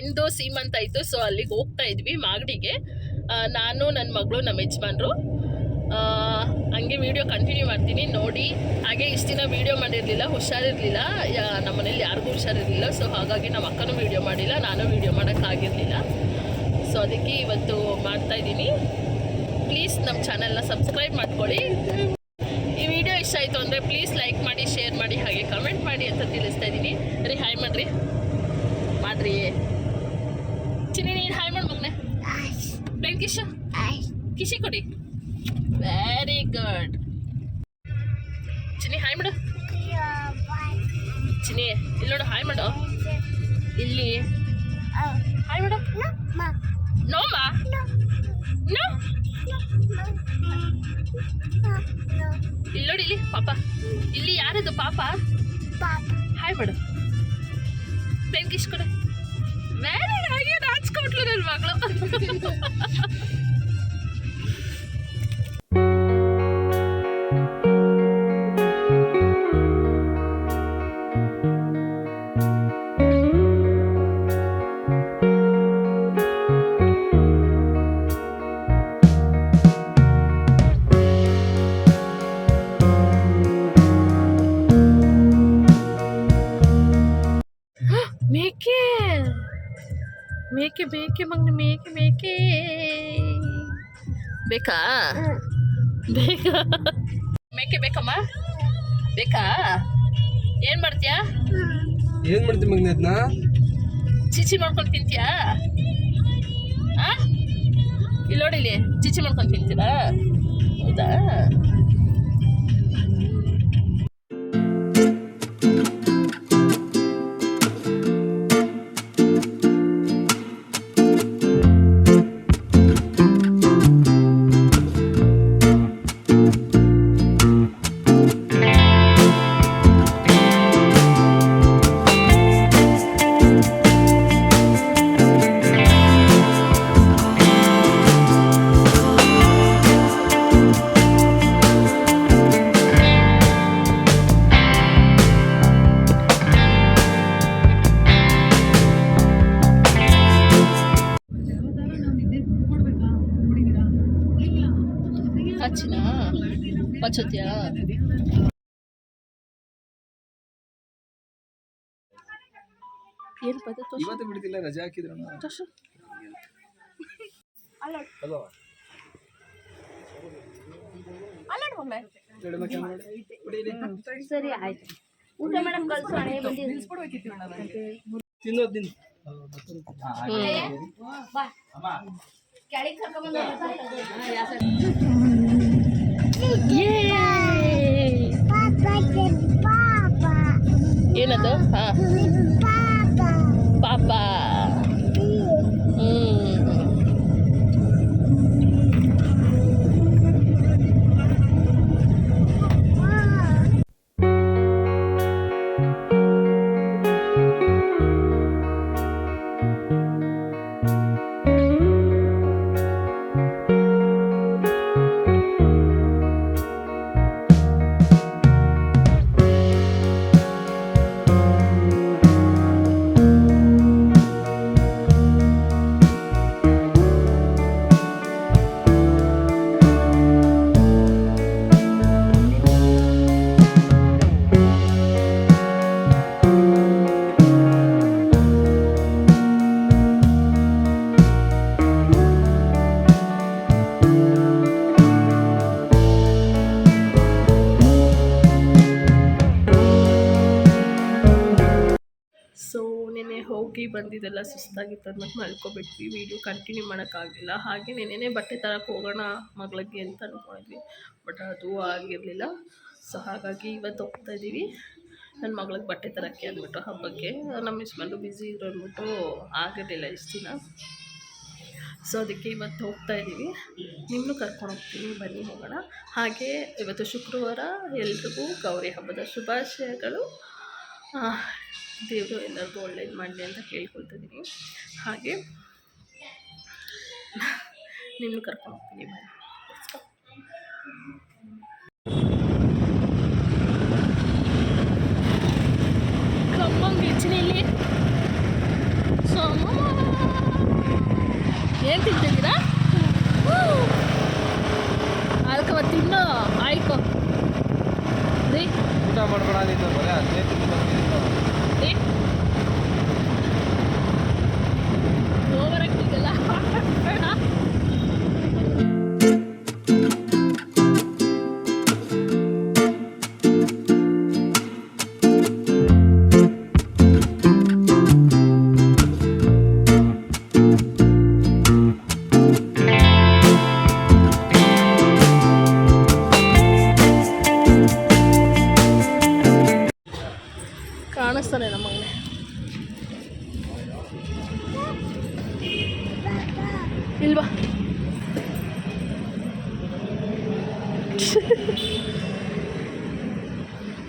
Friend ಸೀಮಂತ ಇತ್ತು so ಅಲ್ಲಿಗೆ ಹೋಗ್ತಾ ಇದ್ವಿ ಮಾಗಡಿಗೆ. ನಾನು ನನ್ನ ಮಗಳು ನಮ್ಮ ಯಜಮಾನ್ರು. ಹಂಗೆ ವಿಡಿಯೋ ಕಂಟಿನ್ಯೂ ಮಾಡ್ತೀನಿ. ನೋಡಿ, ಹಾಗೆ ಇಷ್ಟು ದಿನ ವೀಡಿಯೋ ಮಾಡಿರಲಿಲ್ಲ, ಹುಷಾರಿರಲಿಲ್ಲ. ನಮ್ಮ ಮನೇಲಿ ಯಾರಿಗೂ ಹುಷಾರಿರಲಿಲ್ಲ. ಸೊ ಹಾಗಾಗಿ ನಮ್ಮ ಅಕ್ಕನೂ ವೀಡಿಯೋ ಮಾಡಿಲ್ಲ, ನಾನು ವಿಡಿಯೋ ಮಾಡೋಕ್ಕಾಗಿರಲಿಲ್ಲ ಸೊ ಅದಕ್ಕೆ ಇವತ್ತು ಮಾಡ್ತಾ ಇದ್ದೀನಿ. ಪ್ಲೀಸ್ ನಮ್ಮ ಚಾನಲ್ನ ಸಬ್ಸ್ಕ್ರೈಬ್ ಮಾಡ್ಕೊಳ್ಳಿ. ಈ ವಿಡಿಯೋ ಇಷ್ಟ ಆಯಿತು ಅಂದರೆ ಪ್ಲೀಸ್ ಲೈಕ್ ಹಾಗೆ ಕಮೆಂಟ್ ಮಾಡಿ ಅಂತ ತಿಳಿಸ್ತಾ ಇದ್ದೀನಿ ರೀ ಹಾಯ್ ಮಾಡ್ರಿ ಮಾಡ್ರಿ ಚಿನ್ನಿ ನೀನು ಹಾಯ್ ಮಾಡಿ ಮಗನೆ ಪ್ಲೇನ್ ಕಿಶ ಕಿಶಿ ಕೊಡಿ. ವೆರಿ ಗುಡ್ ಚಿನ್ನಿ, ಹಾಯ್ ಮಾಡು. ಚಿನ್ನಿ, ಇಲ್ಲಿ ನೋಡು, ಹಾಯ್ ಮಾಡು. ಇಲ್ಲಿ. ಹಾಯ್ ಮಾಡು. ನೋಮ ನೋ. ಇಲ್ಲಿ ನೋಡಿ, ಇಲ್ಲಿ, ಪಾಪ. ಇಲ್ಲಿ ಯಾರದು ಪಾಪ? ಹಾಯ್ ಮಾಡು. ಪ್ಲೇನ್ ಕಿಶ್ ಕೊಡು ವೆರಿ ಹಾಗೆ ನಾಚ್ಕೊಟ್ಲು ನನ್ನ ಮಗಳು. ಮೇಕೆ ಬೇಕೆ ಮಗನ ಮೇಕೆ ಮೇಕೆ. ಬೇಕಾ? ಬೇಕಾ? ಮೇಕೆ ಬೇಕಮ್ಮ? ಬೇಕಾ? ಏನ್ ಮಾಡ್ತೀಯಾ? ಏನ್ ಮಾಡ್ತಿ ಮಗ್ನ ಅದನ್ನ ಚಿಚಿ ಮಾಡ್ಕೊಂಡು ತಿಂತೀಯಾ? ಆ? ಇಲ್ಲಿ ನೋಡಿ ಇಲ್ಲಿ ಚಿಚಿ ಮಾಡ್ಕೊಂಡು ತಿಂತೀರಾ? ಹೌದಾ? ಹಚ್ಚತ್ಯಾ ಏನು ಪದ? ತೋರ್ಸು. ಇವತ್ತು ಬಿಡ್ತಿಲ್ಲ ರಜೆ ಹಾಕಿದ್ರು. ತೋರ್ಸು. ಹಲೋ. ಅಲ್ಲಾಡ್ ಮಗ್ನೆ. ಸರಿ ಆಯ್ತು. ಊಟ ಮಾಡಕ್ ಕಳ್ಸೋಣ ಬಂದಿದ್ದು ತಿನ್ನೋದು ತಿನ್ ಬಾ. ಕೆಳಗೆ ಕರ್ಕೊಂಬಂದು Yay! ಏನದು ಹಾ ಪಾಪ ಹ್ಮ್ ನೆನೆ ಹೋಗಿ ಬಂದಿದ್ದೆಲ್ಲ ಸುಸ್ತಾಗಿತ್ತು ಅಂದ್ಬಿಟ್ಟು ಮಲ್ಕೊಬಿಟ್ವಿ. ವಿಡಿಯೋ ಕಂಟಿನ್ಯೂ ಮಾಡೋಕ್ಕಾಗಲಿಲ್ಲ. ಹಾಗೆ ನೆನೆ ಬಟ್ಟೆ ತರಕ್ಕೆ ಹೋಗೋಣ ಮಗಳಿಗೆ ಅಂತ ಅಂದ್ಕೊಂಡಿದ್ವಿ ಬಟ್ ಅದು ಆಗಿರಲಿಲ್ಲ. ಸೊ ಹಾಗಾಗಿ ಇವತ್ತು ಹೋಗ್ತಾ ಇದ್ದೀವಿ ನನ್ನ ಮಗಳಿಗೆ ಬಟ್ಟೆ ತರಕ್ಕೆ ಅಂದ್ಬಿಟ್ಟು ಹಬ್ಬಕ್ಕೆ. ನಮ್ಮ ಯಜಮಾನ್ರು ಬ್ಯುಸಿ ಇದ್ರು ಅಂದ್ಬಿಟ್ಟು ಆಗಿರಲಿಲ್ಲ ಇಷ್ಟು ದಿನ. ಸೊ ಅದಕ್ಕೆ ಇವತ್ತು ಹೋಗ್ತಾ ಇದ್ದೀವಿ ನಿಮ್ಮನ್ನು ಕರ್ಕೊಂಡು ಹೋಗ್ತೀನಿ. ಬನ್ನಿ ಹೋಗೋಣ. ಹಾಗೆ ಇವತ್ತು ಶುಕ್ರವಾರ ಎಲ್ರಿಗೂ ಗೌರಿ ಹಬ್ಬದ ಶುಭಾಶಯಗಳು. ದೇವರು ಎಲ್ಲರಿಗೂ ಒಳ್ಳೇದು ಮಾಡಲಿ ಅಂತ ಕೇಳ್ಕೊಳ್ತಿದ್ದೀನಿ. ಹಾಗೆ ನಿಮ್ಮನ್ನು ಕರ್ಕೊಂಡು ಹೋಗ್ತೀನಿ ಬನ್ನಿ Let's go. ಸೋಮ ಏನು ತಿಂತಿದ್ದೀರಾ? ಅದಕ್ಕೆ ತಿನ್ನೋ. ರೀ ಊಟ ಮಾಡ್ಬೇಡ ನೀನು ಬರೀ ಅದೇ ತಿಂದು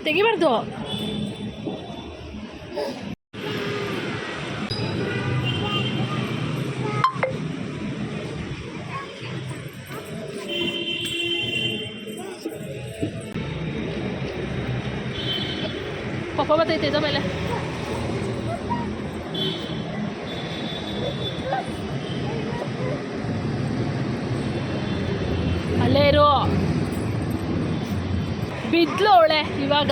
ತೆಗಿಬಾರ್ದು ಪಪ್ಪ ಬರ್ತೈತೆ ಇದ ಮೇಲೆ ಬಿದ್ಲು ಅವಳೆ ಇವಾಗ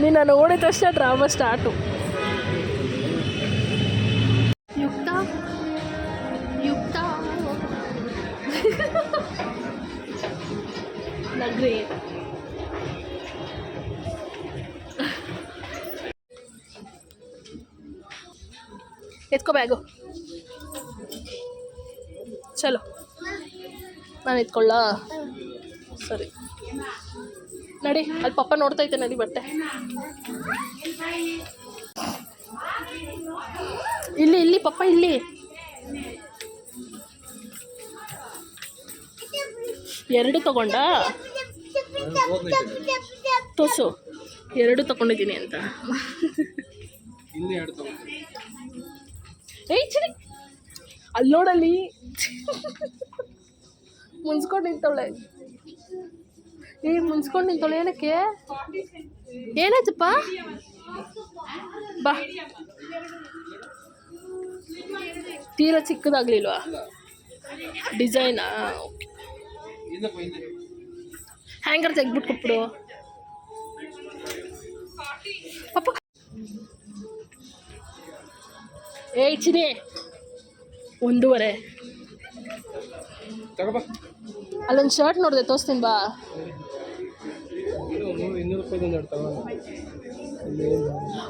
ನೀನು ನೋಡಿದ ತಕ್ಷಣ ಡ್ರಾಮಾ ಸ್ಟಾರ್ಟು ಯುಕ್ತ ಯುಕ್ತ ನಗ್ರಿ ಎತ್ಕೋ ಬ್ಯಾಗು ಚಲೋ ನಾನು ಎತ್ಕೊಳ್ಳ ಸರಿ. ನಡಿ ಅಲ್ಲಿ ಪಪ್ಪ ನೋಡ್ತೈತೆ ನಡಿ ಬಟ್ಟೆ. ಇಲ್ಲಿ ಇಲ್ಲಿ ಪಪ್ಪ ಇಲ್ಲಿ. ಎರಡು ತಗೊಂಡ? ತೋಸು ಎರಡು ತಗೊಂಡಿದ್ದೀನಿ ಅಂತ. ಏಯ್ ಅಲ್ಲಿ ನೋಡಲ್ಲಿ. ಮುನ್ಸ್ಕೊಂಡು ನಿಂತವಳೆ. ಏ, ಮುನ್ಸ್ಕೊಂಡು ನಿಂತವಳೆ, ಏನಕ್ಕೆ? ಏನಾಯ್ತಪ್ಪ? ಬಾ. ತೀರಾ ಚಿಕ್ಕದಾಗ್ಲಿಲ್ವಾ? ಡಿಸೈನಾ? ಹ್ಯಾಂಗರ್ ತೆಗ್ಬಿಟ್ಟು ಕೊಟ್ಬಿಡು ಪಪ್ಪ. ಏ ಚಿನಿ ಒಂದೂವರೆ. ಅಲ್ಲೊಂದು ಶರ್ಟ್ ನೋಡಿದೆ ತೋರಿಸ್ತೀನಿ ಬಾ.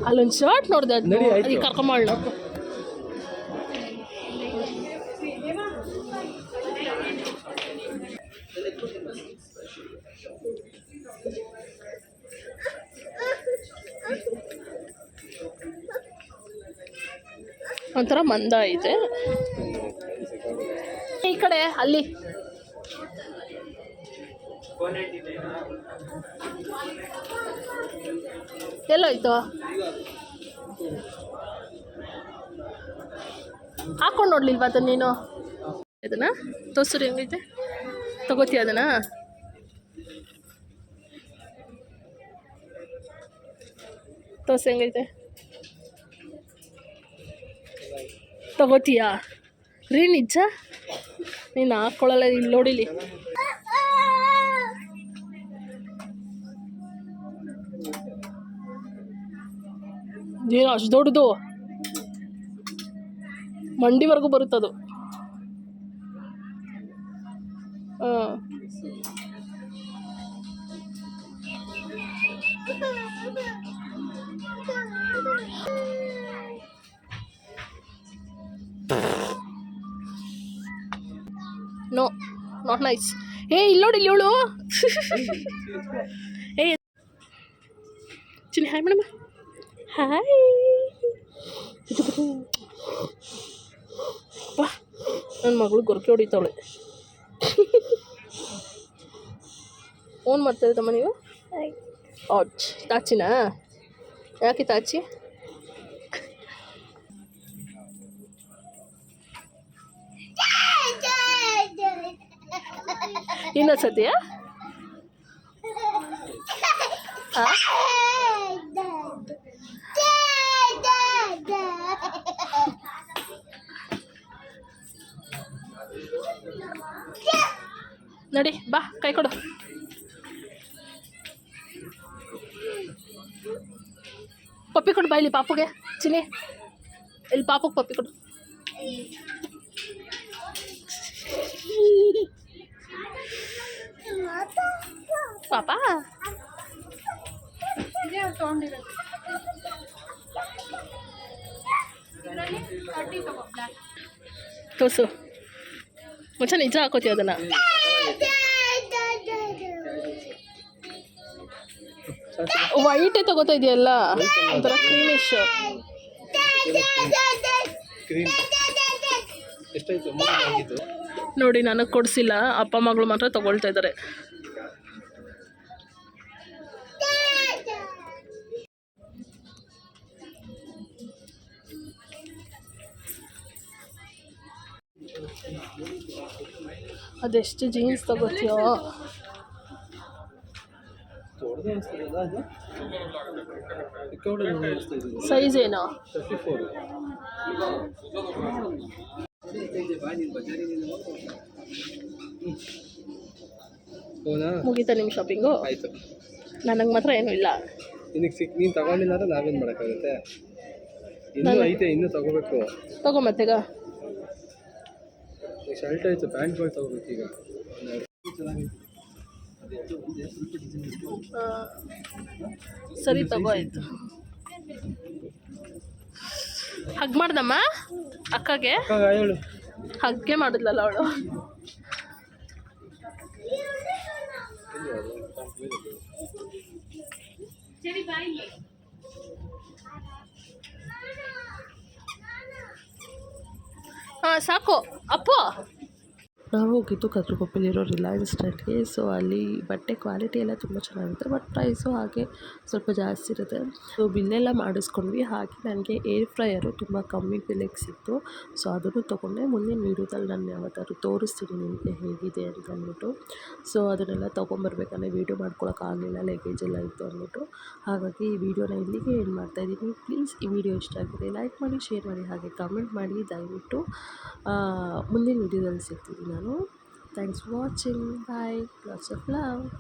ಅಲ್ಲೊಂದು ಶರ್ಟ್ ನೋಡಿದೆ ಅದು ಕರ್ಕೊಂಬಳ್ಳ ಒಂಥರ ಮಂದ ಐತೆ. ಈ ಕಡೆ ಅಲ್ಲಿ. ಎಲ್ಲೋಯ್ತು? ಹಾಕೊಂಡು ನೋಡ್ಲಿಲ್ವಾ ಅದನ್ನ ನೀನು? ಅದನ್ನ? ತೋರ್ಸ್ರಿ ಹೆಂಗೈತೆ. ತಗೋತೀಯ ಅದನ್ನ? ತೋರ್ಸಿ ಹೆಂಗೈತೆ. ತಗೋತೀಯಾ? ರೀ ನಿಜ? ನೀನು ಹಾಕ್ಕೊಳ್ಳಲ್ಲ ಇಲ್ಲಿ ನೋಡಿಲಿ. ಏನು ಅಷ್ಟು ದೊಡ್ಡದು. ಮಂಡಿವರೆಗೂ ಬರುತ್ತದು. ಹಾಂ. ನೋ ನಾಟ್ ನೈಸ್ ಏ, ಇಲ್ಲಿ ನೋಡಿ, ಇಲ್ಲಿ ಏ, ಚಿನ್ನಿ ಹಾಯ್ ಮೇಡಮ್ ಹಾಯ್ ನನ್ನ ಮಗಳು ಗೊರಕೆ ಹೊಡಿತಾವಳೆ. ಫೋನ್ ಮಾಡ್ತಾ ಇದ್ದಮ್ಮ ನೀವು? ಆಚ್ ತಾಚಿನಾ? ಯಾಕೆ ತಾಚಿ? ಇನ್ನೊಂದು ಸತಿಯಾ ಹಾಂ? ನಡಿ, ಬಾ, ಕೈ ಕೊಡು. ಪಪ್ಪಿ ಕೊಡು ಬಾ ಇಲ್ಲಿ ಪಾಪುಗೆ. ಚಿನಿ ಇಲ್ಲಿ ಪಾಪುಗೆ ಪಪ್ಪಿ ಕೊಡು. ಪಾಪ? ತೋಸು ಮುಂಚೆ ನಿಜ ಹಾಕೋತೀವಿ ಅದನ್ನ? ವೈಟೇ ತಗೋತಾ ಇದೆಯಲ್ಲ? ಒಂಥರ ಕ್ರೀಮಿಶ್ ನೋಡಿ ನನಗೆ ಕೊಡಿಸಿಲ್ಲ. ಅಪ್ಪ ಮಗಳು ಮಾತ್ರ ತಗೊಳ್ತಾ ಇದ್ದಾರೆ ಅದೆಷ್ಟು ಜೀನ್ಸ್ ತಗೋತೀಯೋ. ಸೈಜ್ ಏನೋ? ಮುಗೀತಾ ನಿಮ್ಮ ಶಾಪಿಂಗು ಆಯಿತು. ನನಗೆ ಮಾತ್ರ ಏನೂ ಇಲ್ಲ. ನಿನಗೆ ಸಿಕ್ ನೀನು ತಗೊಂಡಿಲ್ಲ ಅಂದ್ರೆ ನಾವೇನು ಮಾಡೋಕ್ಕಾಗುತ್ತೆ? ಇನ್ನೂ ಐತೆ ಇನ್ನೂ ತಗೋಬೇಕು. ತಗೋ ಮತ್ತೆಗ. ಶರ್ಟ್ ಆಯಿತು ಪ್ಯಾಂಟ್ಗಳು ತಗೋಬೇಕು ಈಗ ಆ, ಸರಿ ತಗೋ ಆಯಿತು. ಹಗ್ ಮಾಡ್ದಮ್ಮ? ಅಕ್ಕಗೆ? ಹಗ್ಗೆ ಮಾಡಿದ್ಲಲ್ಲ ಅವಳು. ಹಾಂ ಸಾಕು. ಅಪ್ಪು. ನಾವು ಹೋಗಿದ್ದು ಕದ್ರಗೊಪ್ಪಲಿರೋ ರಿಲಯನ್ಸ್ ಟ್ರೆಂಡ್ಗೆ ಸೊ ಅಲ್ಲಿ ಬಟ್ಟೆ ಕ್ವಾಲಿಟಿ ಎಲ್ಲ ತುಂಬ ಚೆನ್ನಾಗಿರುತ್ತೆ. ಬಟ್ ಪ್ರೈಸು ಹಾಗೆ ಸ್ವಲ್ಪ ಜಾಸ್ತಿ ಇರುತ್ತೆ. ಸೊ ಬಿಲ್ಲೆಲ್ಲ ಮಾಡಿಸ್ಕೊಂಡ್ವಿ. ಹಾಗೆ ನನಗೆ ಏರ್ ಫ್ರೈಯರು ತುಂಬ ಕಮ್ಮಿ ಬೆಲೆಗೆ ಸಿಕ್ತು. ಸೊ ಅದನ್ನು ತೊಗೊಂಡೆ. ಮುಂದಿನ ವೀಡಿಯೋದಲ್ಲಿ ನಾನು ಯಾವತ್ತಾದ್ರೂ ತೋರಿಸ್ತೀನಿ ನಿಮಗೆ ಹೇಗಿದೆ ಅಂತ ಅಂದ್ಬಿಟ್ಟು. ಸೊ ಅದನ್ನೆಲ್ಲ ತೊಗೊಂಬರ್ಬೇಕಂದ್ರೆ ವೀಡಿಯೋ ಮಾಡ್ಕೊಳೋಕ್ಕಾಗಲಿಲ್ಲ ಲಗೇಜ್ ಎಲ್ಲ ಇತ್ತು ಅಂದ್ಬಿಟ್ಟು. ಹಾಗಾಗಿ ಈ ವೀಡಿಯೋನ ಇಲ್ಲಿಗೆ ಏನು ಮಾಡ್ತಾಯಿದ್ದೀನಿ ಪ್ಲೀಸ್ ಈ ವಿಡಿಯೋ ಇಷ್ಟ ಆಗಿದೆ ಲೈಕ್ ಮಾಡಿ ಶೇರ್ ಮಾಡಿ, ಹಾಗೆ ಕಮೆಂಟ್ ಮಾಡಿ. ದಯವಿಟ್ಟು ಮುಂದಿನ ವೀಡಿಯೋದಲ್ಲಿ ಸಿಗ್ತೀನಿ ನಾನು. Thanks for watching. Bye. Lots of love.